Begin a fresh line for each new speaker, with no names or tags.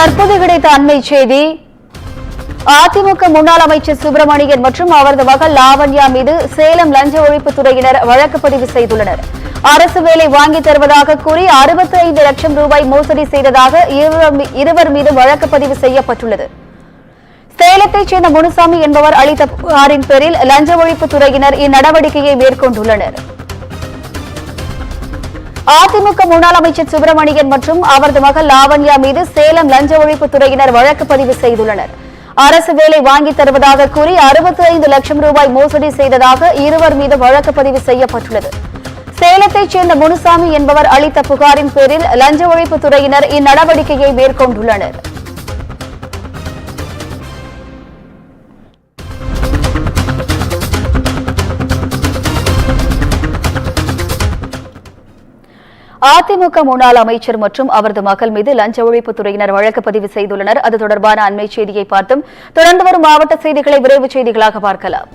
தற்போது கிடைத்த அண்மை செய்தி அதிமுக முன்னாள் அமைச்சர் சுப்பிரமணியன் மற்றும் அவரது மகள் லாவண்யா மீது சேலம் லஞ்ச ஒழிப்புத்துறையினர் வழக்கு பதிவு செய்துள்ளனர். அரசு வேலை வாங்கி தருவதாக கூறி 65 லட்சம் ரூபாய் மோசடி செய்ததாக இருவர் மீ- இருவர் மீது வழக்கு பதிவு செய்யப்பட்டுள்ளது. சேலத்தைச் சேர்ந்த முனுசாமி என்பவர் அளித்த புகாரின் பேரில் லஞ்ச ஒழிப்புத் துறையினர் இந்நடவடிக்கையை மேற்கொண்டுள்ளனர். அதிமுக முன்னாள் அமைச்சர் சுப்பிரமணியன் மற்றும் அவரது மகள் லாவண்யா மீது சேலம் லஞ்ச ஒழிப்பு துறையினர் வழக்கு பதிவு செய்துள்ளனர். அரசு வேலை வாங்கி தருவதாக கூறி 65 லட்சம் ரூபாய் மோசடி செய்ததாக இருவர் மீது வழக்கு பதிவு செய்யப்பட்டுள்ளது. சேலத்தைச் சேர்ந்த முனுசாமி என்பவர் அளித்த புகாரின் பேரில் லஞ்ச ஒழிப்பு துறையினர் இந்நடவடிக்கையை மேற்கொண்டுள்ளனர். அதிமுக முன்னாள் அமைச்சர் மற்றும் அவரது மகள் மீது லஞ்ச ஒழிப்பு துறையினர் வழக்கு பதிவு செய்துள்ளனர். அது தொடர்பான அண்மை செய்தியை பார்த்தும் தொடர்ந்து வரும் மாவட்ட செய்திகளை விரைவு செய்திகளாக பார்க்கலாம்.